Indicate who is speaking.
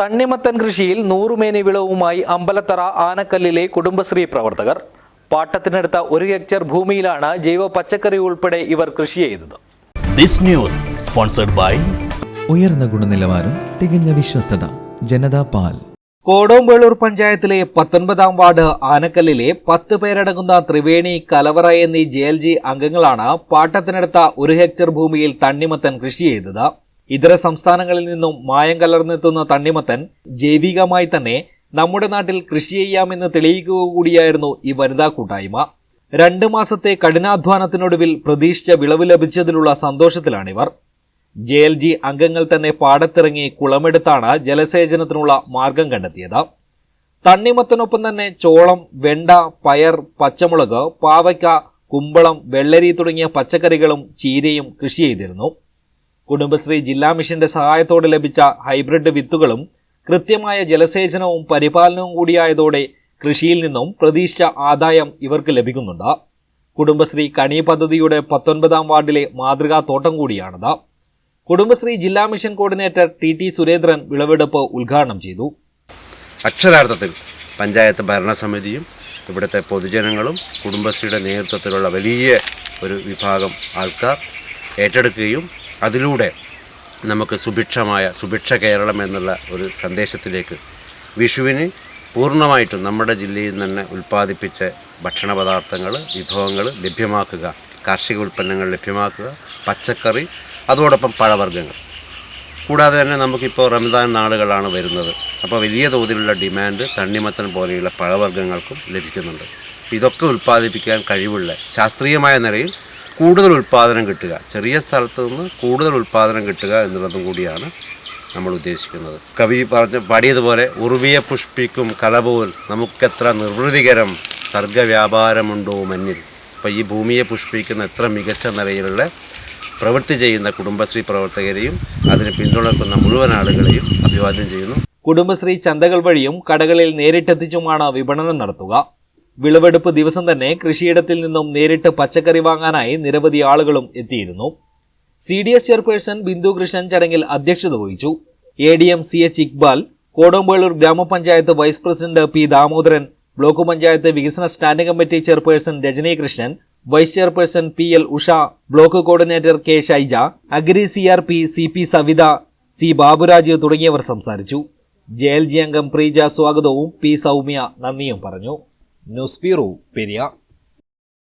Speaker 1: തണ്ണിമത്തൻ കൃഷിയിൽ നൂറുമേനി വിളവുമായി അമ്പലത്തറ ആനക്കല്ലിലെ കുടുംബശ്രീ പ്രവർത്തകർ. പാട്ടത്തിനെടുത്ത ഒരു ഹെക്ടർ ഭൂമിയിലാണ് ജൈവ പച്ചക്കറി ഉൾപ്പെടെ ഇവർ കൃഷി ചെയ്തത്.
Speaker 2: ദിസ് ന്യൂസ് സ്പോൺസർഡ് ബൈ
Speaker 3: ഉയർന്ന ഗുണനിലവാരം തികഞ്ഞ വിശ്വസ്തത ജനതാ പാൽ.
Speaker 1: കോടോമ്പേളൂർ പഞ്ചായത്തിലെ പത്തൊൻപതാം വാർഡ് ആനക്കല്ലിലെ പത്ത് പേരടങ്ങുന്ന ത്രിവേണി കലവറ എന്നീ ജെ എൽ ജി അംഗങ്ങളാണ് പാട്ടത്തിനെടുത്ത ഒരു ഹെക്ടർ ഭൂമിയിൽ തണ്ണിമത്തൻ കൃഷി ചെയ്തത്. ഇതര സംസ്ഥാനങ്ങളിൽ നിന്നും മായം കലർന്നെത്തുന്ന തണ്ണിമത്തൻ ജൈവികമായി തന്നെ നമ്മുടെ നാട്ടിൽ കൃഷി ചെയ്യാമെന്ന് തെളിയിക്കുക കൂടിയായിരുന്നു ഈ വനിതാ കൂട്ടായ്മ. രണ്ട് മാസത്തെ കഠിനാധ്വാനത്തിനൊടുവിൽ പ്രതീക്ഷിച്ച വിളവ് ലഭിച്ചതിലുള്ള സന്തോഷത്തിലാണിവർ. ജെ എൽ ജി അംഗങ്ങൾ തന്നെ പാടത്തിറങ്ങി കുളമെടുത്താണ് ജലസേചനത്തിനുള്ള മാർഗം കണ്ടെത്തിയത്. തണ്ണിമത്തനൊപ്പം തന്നെ ചോളം വെണ്ട പയർ പച്ചമുളക് പാവയ്ക്ക കുമ്പളം വെള്ളരി തുടങ്ങിയ പച്ചക്കറികളും ചീരയും കൃഷി ചെയ്തിരുന്നു. കുടുംബശ്രീ ജില്ലാ മിഷന്റെ സഹായത്തോടെ ലഭിച്ച ഹൈബ്രിഡ് വിത്തുകളും കൃത്യമായ ജലസേചനവും പരിപാലനവും കൂടിയായതോടെ കൃഷിയിൽ നിന്നും പ്രതീക്ഷിച്ച ആദായം ഇവർക്ക് ലഭിക്കുന്നുണ്ട്. കുടുംബശ്രീ കണി പദ്ധതിയുടെ പത്തൊൻപതാം വാർഡിലെ മാതൃകാ തോട്ടം കൂടിയാണിത്. കുടുംബശ്രീ ജില്ലാ mission coordinator T T Surendran വിളവെടുപ്പ് ഉദ്ഘാടനം ചെയ്തു.
Speaker 4: അക്ഷരാർത്ഥത്തിൽ പഞ്ചായത്ത് ഭരണസമിതിയും ഇവിടുത്തെ പൊതുജനങ്ങളും കുടുംബശ്രീയുടെ നേതൃത്വത്തിലുള്ള വലിയ ഒരു വിഭാഗം ആൾക്കാർ ഏറ്റെടുക്കുകയും അതിലൂടെ നമുക്ക് സുഭിക്ഷമായ സുഭിക്ഷ കേരളം എന്നുള്ള ഒരു സന്ദേശത്തിലേക്ക് വിഷുവിന് പൂർണമായിട്ടും നമ്മുടെ ജില്ലയിൽ തന്നെ ഉൽപ്പാദിപ്പിച്ച ഭക്ഷണ പദാർത്ഥങ്ങൾ വിഭവങ്ങൾ ലഭ്യമാക്കുക കാർഷിക ഉൽപ്പന്നങ്ങൾ ലഭ്യമാക്കുക പച്ചക്കറി അതോടൊപ്പം പഴവർഗങ്ങൾ. കൂടാതെ തന്നെ നമുക്കിപ്പോൾ റംസാൻ നാളുകളാണ് വരുന്നത്. അപ്പോൾ വലിയ തോതിലുള്ള ഡിമാൻഡ് തണ്ണിമത്തൻ പോലെയുള്ള പഴവർഗങ്ങൾക്കും ലഭിക്കുന്നുണ്ട്. ഇതൊക്കെ ഉൽപ്പാദിപ്പിക്കാൻ കഴിവുള്ള ശാസ്ത്രീയമായ നിലയിൽ കൂടുതൽ ഉൽപ്പാദനം കിട്ടുക. ചെറിയ സ്ഥലത്ത് നിന്ന് കൂടുതൽ ഉൽപ്പാദനം കിട്ടുക എന്നുള്ളതും കൂടിയാണ് നമ്മൾ ഉദ്ദേശിക്കുന്നത്. കവി പറഞ്ഞ പാടിയതുപോലെ ഉറുവിയെ പുഷ്പിക്കും കലപോൽ നമുക്കെത്ര നിർവൃതികരം സർഗവ്യാപാരമുണ്ടോ മഞ്ഞിൽ. അപ്പോൾ ഈ ഭൂമിയെ പുഷ്പിക്കുന്ന എത്ര മികച്ച നിലയിലുള്ള പ്രവൃത്തി ചെയ്യുന്ന കുടുംബശ്രീ പ്രവർത്തകരെയും അതിന് പിന്തുണക്കുന്ന മുഴുവൻ ആളുകളെയും അഭിവാദ്യം ചെയ്യുന്നു.
Speaker 1: കുടുംബശ്രീ ചന്തകൾ വഴിയും കടകളിൽ നേരിട്ടെത്തിച്ചുമാണ് വിപണനം നടത്തുക. വിളവെടുപ്പ് ദിവസം തന്നെ കൃഷിയിടത്തിൽ നിന്നും നേരിട്ട് പച്ചക്കറി വാങ്ങാനായി നിരവധി ആളുകളും എത്തിയിരുന്നു. C D S chairperson Bindu Krishnan ചടങ്ങിൽ അധ്യക്ഷത വഹിച്ചു. A D M C H Iqbal Kodampelur grama panchayat vice president P Damodaran block panchayat വികസന standing committee chairperson Rajani Krishnan vice chairperson P L Usha block coordinator K Shaija agri C R P C P Savitha C Baburaj തുടങ്ങിയവർ സംസാരിച്ചു. J L G അംഗം പ്രീജ സ്വാഗതവും P Soumya നന്ദിയും പറഞ്ഞു. News Periya